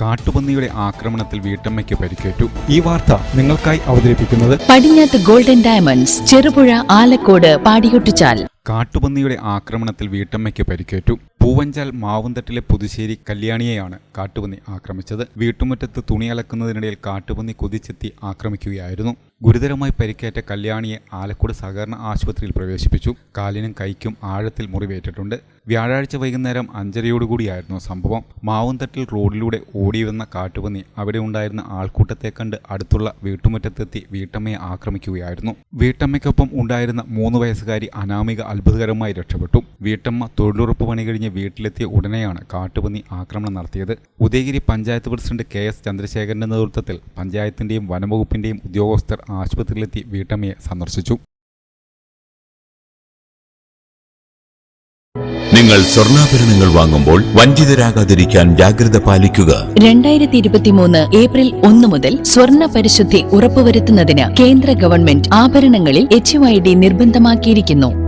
കാട്ടുപന്നിയുടെ ആക്രമണത്തിൽ വീട്ടമ്മയ്ക്ക് പരിക്കേറ്റു. ഈ വാർത്ത നിങ്ങൾക്കായി അവതരിപ്പിക്കുന്നത് പടിഞ്ഞാത്ത് ഗോൾഡൻ ഡയമണ്ട്സ് ചെറുപുഴ ആലക്കോട് പാടിയൊട്ടിച്ചാൽ. കാട്ടുപന്നിയുടെ ആക്രമണത്തിൽ വീട്ടമ്മയ്ക്ക് പരിക്കേറ്റു. പൂവഞ്ചാൽ മാവുന്തട്ടിലെ പുതുശ്ശേരി കല്യാണിയെയാണ് കാട്ടുപന്നി ആക്രമിച്ചത്. വീട്ടുമുറ്റത്ത് തുണി അലക്കുന്നതിനിടയിൽ കാട്ടുപന്നി കുതിച്ചെത്തി ആക്രമിക്കുകയായിരുന്നു. ഗുരുതരമായി പരിക്കേറ്റ കല്യാണിയെ ആലക്കോട് സഹകരണ ആശുപത്രിയിൽ പ്രവേശിപ്പിച്ചു. കാലിനും കൈക്കും ആഴത്തിൽ മുറിവേറ്റിട്ടുണ്ട്. വ്യാഴാഴ്ച വൈകുന്നേരം അഞ്ചരയോടുകൂടിയായിരുന്നു സംഭവം. മാവുന്തട്ടിൽ റോഡിലൂടെ ഓടിവന്ന കാട്ടുപന്നി അവിടെ ഉണ്ടായിരുന്ന ആൾക്കൂട്ടത്തെ കണ്ട് അടുത്തുള്ള വീട്ടുമുറ്റത്തെത്തി വീട്ടമ്മയെ ആക്രമിക്കുകയായിരുന്നു. വീട്ടമ്മയ്ക്കൊപ്പം ഉണ്ടായിരുന്ന മൂന്ന് വയസ്സുകാരി അനാമിക അത്ഭുതകരമായി രക്ഷപ്പെട്ടു. വീട്ടമ്മ തൊഴിലുറപ്പ് പണി കഴിഞ്ഞ് വീട്ടിലെത്തിയ ഉടനെയാണ് കാട്ടുപന്നി ആക്രമണം നടത്തിയത്. Udayagiri panchayat president K S ചന്ദ്രശേഖരന്റെ നേതൃത്വത്തിൽ പഞ്ചായത്തിന്റെയും വനംവകുപ്പിന്റെയും ഉദ്യോഗസ്ഥർ ആശുപത്രിയിലെത്തി വീട്ടമ്മയെ സന്ദർശിച്ചു. നിങ്ങൾ സ്വർണാഭരണങ്ങൾ വാങ്ങുമ്പോൾ വഞ്ചിതരാകാതിരിക്കാൻ ജാഗ്രത പാലിക്കുക. രണ്ടായിരത്തി ഇരുപത്തിമൂന്ന് ഏപ്രിൽ ഒന്ന് മുതൽ സ്വർണ പരിശുദ്ധി ഉറപ്പുവരുത്തുന്നതിന് കേന്ദ്ര ഗവൺമെന്റ് ആഭരണങ്ങളിൽ എച്ച് നിർബന്ധമാക്കിയിരിക്കുന്നു.